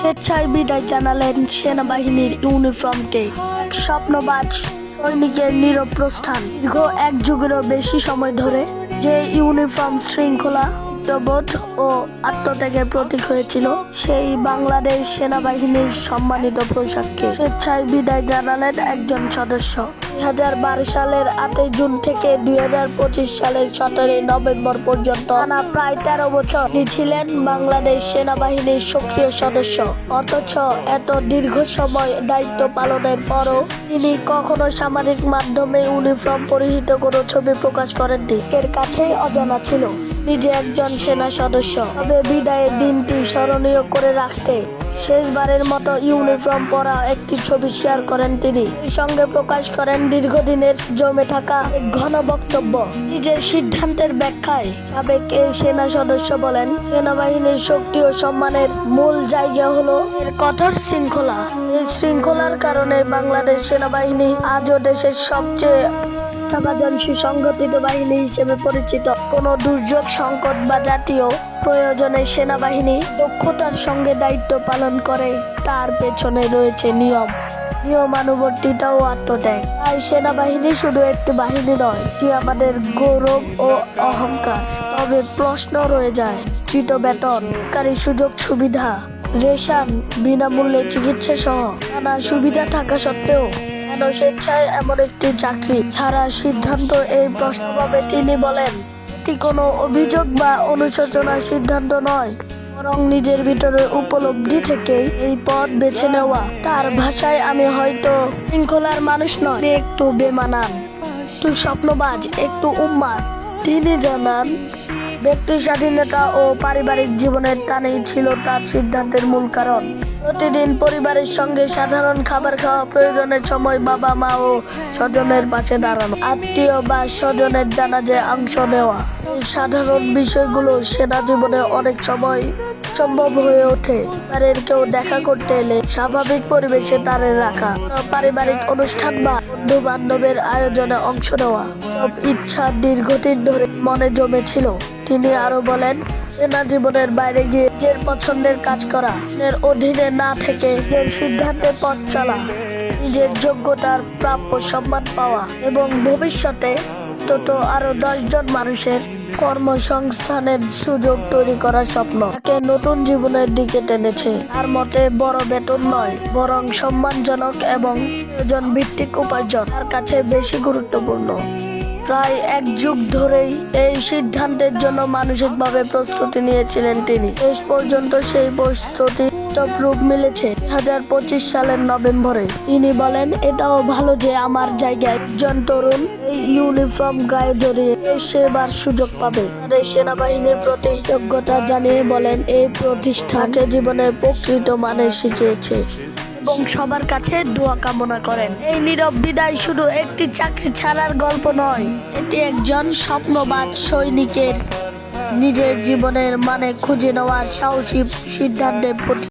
স্বেচ্ছায় বিদায় জানালেন সেনাবাহিনীর ইউনিফর্মকে। স্বপ্নবাজ সৈনিকের নিরপ্রস্থান দীর্ঘ এক যুগেরও বেশি সময় ধরে যে ইউনিফর্ম শৃঙ্খলা বোধ ও আত্মত্যাগের প্রতীক হয়েছিল সেই বাংলাদেশ সেনাবাহিনীর সম্মানিত পোশাককে। স্বেচ্ছায় বিদায় জানালেন একজন সদস্য। দুই হাজার বারো সালের আটই জুন থেকে দুই হাজার পঁচিশ সালের সতেরোই নভেম্বর পর্যন্ত টানা প্রায় তেরো বছর ছিলেন বাংলাদেশ সেনাবাহিনীর সক্রিয় সদস্য। অথচ এত দীর্ঘ সময় দায়িত্ব পালনের পরও তিনি কখনো সামাজিক মাধ্যমে ইউনিফর্ম পরিহিত কোনো ছবি প্রকাশ করেননি। এর কাছেই অজানা ছিল। নিজে একজন সেনা সদস্য। তবে বিদায়ের দিনটি স্মরণীয় করে রাখতে শেষবারের মতো ইউনিফর্ম পরা একটি ছবি শেয়ার করেন তিনি। সঙ্গে প্রকাশ করেন দীর্ঘদিনের জমে থাকা ঘন বক্তব্য। নিজের সিদ্ধান্তের ব্যাখ্যায় সাবেক এই সেনা সদস্য বলেন, সেনাবাহিনীর শক্তি ও সম্মানের মূল জায়গা হলো এর কঠোর শৃঙ্খলা। এই শৃঙ্খলার কারণে বাংলাদেশ সেনাবাহিনী আজও দেশের সবচেয়ে আস্থাভাজন সুসংগঠিত বাহিনী হিসেবে পরিচিত। কোনো দুর্যোগ সংকট বা জাতীয় প্রয়োজনে সেনাবাহিনী দক্ষতার সঙ্গে দায়িত্ব পালন করে, তার পেছনে রয়েছে নিয়ম। নিয়মানুবর্তিতা ও আত্মত্যাগ। তাই সেনাবাহিনী শুধু একটি বাহিনী নয় কি আমাদের গৌরব ও অহংকার। তবে প্রশ্ন রয়ে যায় চিত বেতন কারী সুযোগ সুবিধা, রেশন, বিনামূল্যে চিকিৎসা সহ নানা সুবিধা থাকা সত্ত্বেও এমন একটি চাকরি ছাড়া সিদ্ধান্ত এই প্রশ্ন পাবে তিনি বলেন, এটি কোনো অভিযোগ বা অনুশোচনার সিদ্ধান্ত নয়, বরং নিজের উপলব্ধি থেকে এই পথ বেছে নেওয়া। তার ভাষায় আমি হয়তো শৃঙ্খলার মানুষ নয় একটু বেমানান, একটু স্বপ্নবাজ, একটু উম্মাদ। তিনি জানান ব্যক্তি স্বাধীনতা ও পারিবারিক জীবনের টানেই ছিল তার সিদ্ধান্তের মূল কারণ। প্রতিদিন পরিবারের সঙ্গে সাধারণ খাবার খাওয়া প্রয়োজনের সময় বাবা, মা ও স্বজনের পাশে দাঁড়ানো। আত্মীয় বা স্বজনের জানাজে অংশ নেওয়া। এই সাধারণ বিষয়গুলো সেনা জীবনে অনেক সময় সম্ভব হয়ে ওঠে। তাদের কেউ দেখা করতে এলে স্বাভাবিক পরিবেশে তাদের রাখা। পারিবারিক অনুষ্ঠান বা বন্ধু বান্ধবের আয়োজনে অংশ নেওয়া। সব ইচ্ছা দীর্ঘদিন ধরে মনে জমেছিল। তিনি আরও বলেন সেনা জীবনের বাইরে গিয়ে নিজের পছন্দের কাজ করা এর অধীনে না থেকে নিজের সিদ্ধান্তে পথ চলা, নিজের যোগ্যতার প্রাপ্য সম্মান পাওয়া এবং ভবিষ্যতে অন্তত আরও জন মানুষের কর্মসংস্থানের সুযোগ তৈরি করার স্বপ্ন। তাকে নতুন জীবনের দিকে টেনেছে। তার মতে বড় বেতন নয়, বরং সম্মানজনক এবং প্রয়োজন ভিত্তিক উপার্জন। তার কাছে বেশি গুরুত্বপূর্ণ। প্রায় এক যুগ ধরেই এই সিদ্ধান্তের জন্য মানসিকভাবে প্রস্তুতি নিয়েছিলেন তিনি। শেষ পর্যন্ত সেই প্রস্তুতি রূপ মিলেছে হাজার পঁচিশ সালের নভেম্বরে। তিনি বলেন, এটাও ভালো যে আমার জায়গায় একজন তরুণ ইউনিফর্ম গায়ে জড়িয়ে সেবার সুযোগ পাবে। সেনাবাহিনীর প্রতি যোগ্যতা জানিয়ে বলেন, এই প্রতিষ্ঠানকে জীবনের প্রকৃত মানে শিখিয়েছে। এবং সবার কাছে দোয়া কামনা করেন। এই নীরব বিদায় শুধু একটি চাকরি ছাড়ার গল্প নয়, এটি একজন স্বপ্নবাদ সৈনিকের নিজের জীবনের মানে খুঁজে নেওয়ার সাহসী সিদ্ধান্তের প্রতি